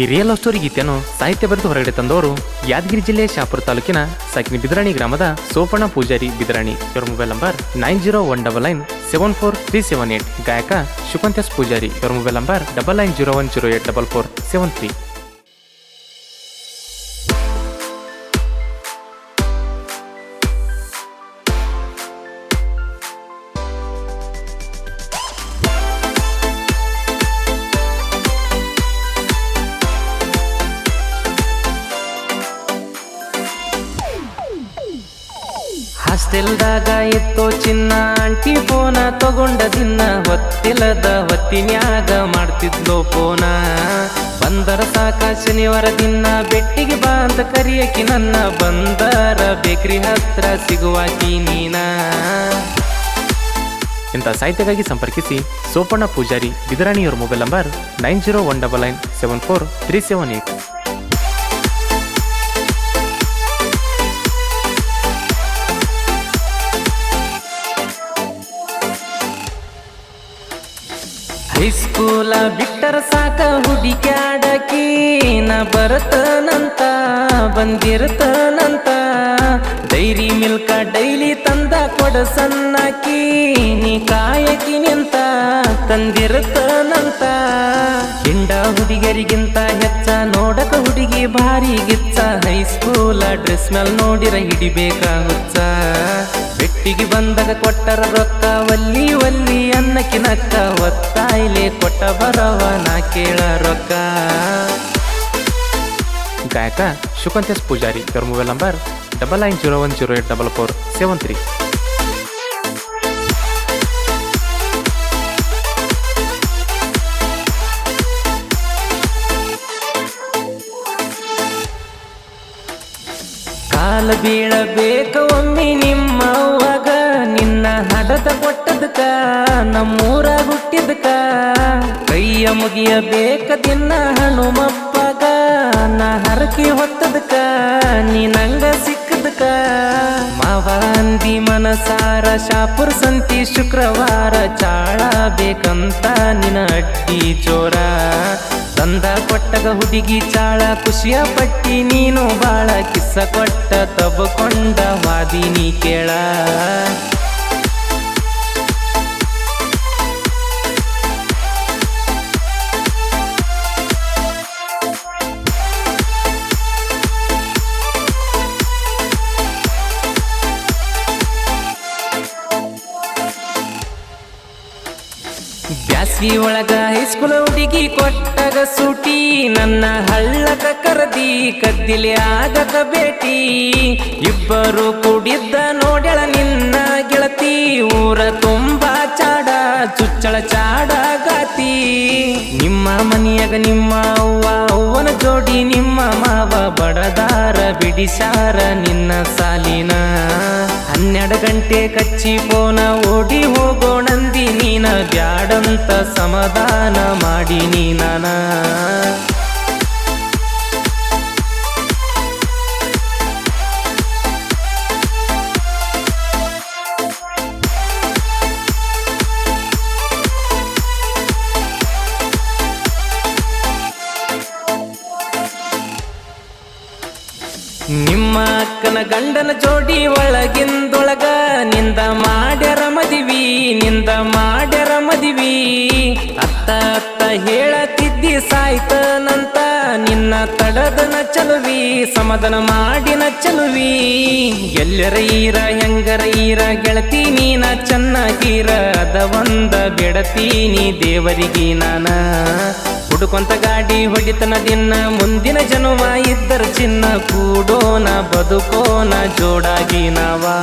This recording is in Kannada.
ಈ ರಿಯಲ್ ಲವ್ ಸ್ಟೋರಿ ಗೀತೆಯನ್ನು ಸಾಹಿತ್ಯ ಬರೆದು ಹೊರಗಡೆ ತಂದವರು ಯಾದಗಿರಿ ಜಿಲ್ಲೆಯ ಶಾಪುರ ತಾಲೂಕಿನ ಸಕಿನಿ ಬಿದರಾಣಿ ಗ್ರಾಮದ ಸೋಪಣ ಪೂಜಾರಿ ಬಿದರಾಣಿ. ಇವರ mobile number nine zero one double nine seven four three seven eight ಗಾಯಕ ಶುಕಂತಸ್ ಪೂಜಾರಿ. ಇವರ mobile number double nine zero one zero eight double four seven three ಹಾಸ್ಟೆಲ್ದಾಗ ಇತ್ತು ಚಿನ್ನ, ಆಂಟಿ ಫೋನ ತಗೊಂಡ ದಿನ ಹೊತ್ತಿಲ್ಲದ ಹೊತ್ತಿನ್ಯಾಗ ಮಾಡ್ತಿದ್ಲು ಫೋನ. ಬಂದರ ಸಾಕ ಶನಿವಾರ ದಿನ ಬೆಟ್ಟಿಗೆ ಬಾ ಅಂತ ಕರಿಯಕಿ ನನ್ನ ಬಂದರ ಬೇಕ್ರಿ ಹತ್ರ ಸಿಗುವಾಕಿ ನೀನ. ಇಂಥ ಸಾಹಿತ್ಯಕ್ಕಾಗಿ ಸಂಪರ್ಕಿಸಿ Sopanna Pujari, ಬಿದರಾಣಿಯವರ mobile number nine zero one double nine seven four three seven eight. ಹೈಸ್ಕೂಲ ಬಿಟ್ಟರ ಸಾಕ ಹುಡುಕ್ಯಾಡಕಿ ನಾ ಬರತನಂತ, ಬಂದಿರತನಂತ. ಡೈರಿ ಮಿಲ್ಕ ಡೈಲಿ ತಂದ ಕೊಡ ಸಣ್ಣಕಿ. ನೀ ಕಾಯಕಿ ನಿಂತ, ತಂದಿರತನಂತ. ಹಿಂಡ ಹುಡುಗರಿಗಿಂತ ಹೆಚ್ಚ, ನೋಡಕ ಹುಡುಗಿ ಭಾರಿ ಗಿಚ್ಚ. ಹೈಸ್ಕೂಲ ಡ್ರೆಸ್ ಮೇಲೆ ನೋಡಿರ ಹಿಡಿಬೇಕಾಗುತ್ತ. ಬೆಟ್ಟಿಗೆ ಬಂದಾಗ ಕೊಟ್ಟರ ರೊಕ್ಕ, ಒಲ್ಲಿ ಒಲ್ಲಿ, ಅನ್ನಕ್ಕೆ ನಕ್ಕ. ಒತ್ತಾಯಿಲೆ ಕೊಟ್ಟ ಬರವ ನಾ ಕೇಳ ರೊಕ್ಕ. ಗಾಯಕ ಶುಕಂತೇಶ್ ಪೂಜಾರಿ ಇವರ mobile number double nine zero one zero eight double four seven three ಕಾಲ ಬೀಳಬೇಕ ಒಮ್ಮೆ ನಿಮ್ಮ ಅವ್ವಾಗ ನಿನ್ನ ಹಡದ ಕೊಟ್ಟದಕ ನಮ್ಮೂರ ಹುಟ್ಟಿದಕ ಕೈಯ ಮುಗಿಯಬೇಕ ದಿನ ಹನುಮಪ್ಪಗ. ನಾ ಹರಕಿ ಹೊತ್ತದಕ ನೀನಂಗ ಸಿಕ್ಕದಕ ಮಾವ ಅಂದಿ ಮನಸಾರ ಶಾಪುರ್ ಸಂತಿ ಶುಕ್ರವಾರ ಚಾಳ ಬೇಕಂತ ನಿನ್ನ ಅಟ್ಟಿ ಜೋರ. ತಂದ ಕೊಟ್ಟಗ ಹುಡುಗಿ ಚಾಳ, ಖುಷಿಯ ಪಟ್ಟಿ ನೀನು ಕೊಟ್ಟ ತಬಕೊಂಡ ವಾದಿನಿ ಕೇಳ. ಬ್ಯಾಸ್ಗಿ ಒಳಗ ಹೈಸ್ಕೂಲ್ ಹುಡುಗಿ ಕೊಟ್ಟಾಗ ಸೂಟಿ, ನನ್ನ ಹಳ್ಳದ ಕರದಿ, ಕದ್ದಿಲೆ ಆಗದ ಭೇಟಿ. ಇಬ್ಬರು ಕೂಡಿದ್ದ ನೋಡ್ಯಾಳ ನಿನ್ನ ಗೆಳತಿ, ಊರ ತುಂಬಾ ಚಾಡ, ಚುಚ್ಚಳ ಚಾಡ ಗಾತಿ. ನಿಮ್ಮ ಮನೆಯಾಗ ನಿಮ್ಮ ಅವ್ವ, ಅವ್ವನ ಜೋಡಿ ನಿಮ್ಮ ಮಾವ, ಬಡದಾರ, ಬಿಡಿಸಾರ ನಿನ್ನ ಸಾಲಿನ ಹನ್ನೆರಡು ಗಂಟೆ ಕಚ್ಚಿ ಫೋನ ಓಡಿ ಹೋಗೋಣಂದಿ ನೀನ ಬ್ಯಾಡಂತ ಸಮಾಧಾನ ಮಾಡಿ ನೀನಾನ ನಿಮ್ಮ ಅಕ್ಕನ ಗಂಡನ ಜೋಡಿ ಒಳಗಿಂದೊಳಗ ನಿಂದ ಮಾಡ್ಯಾರ ಮದಿವಿ, ನಿಂದ ಮಾಡ್ಯಾರ ಮದಿವಿ. ಅತ್ತ ಅತ್ತ ಹೇಳತಿದ್ದಿ ಸಾಯ್ತನಂತ ನಿನ್ನ ತಡದನ ಚಲುವಿ, ಸಮದನ ಮಾಡಿನ ಚಲುವಿ. ಎಲ್ಲರ ಈರ, ಹೆಂಗರ ಈರ, ಗೆಳತಿ ನೀನ, ಚೆನ್ನಾಗಿರ, ಅದ ಒಂದ ಬೆಡತೀನಿ ದೇವರಿಗೆ ನಾನ. ಹುಡುಕೊಂತ ಗಾಡಿ ಹೊಡಿತನ ದಿನ್ನ ಮುಂದಿನ ಜನುಮ ಇದ್ದರ ಚಿನ್ನ ಕೂಡೋನ ಬದುಕೋನ ಜೋಡಾಗಿ ನಾವಾ.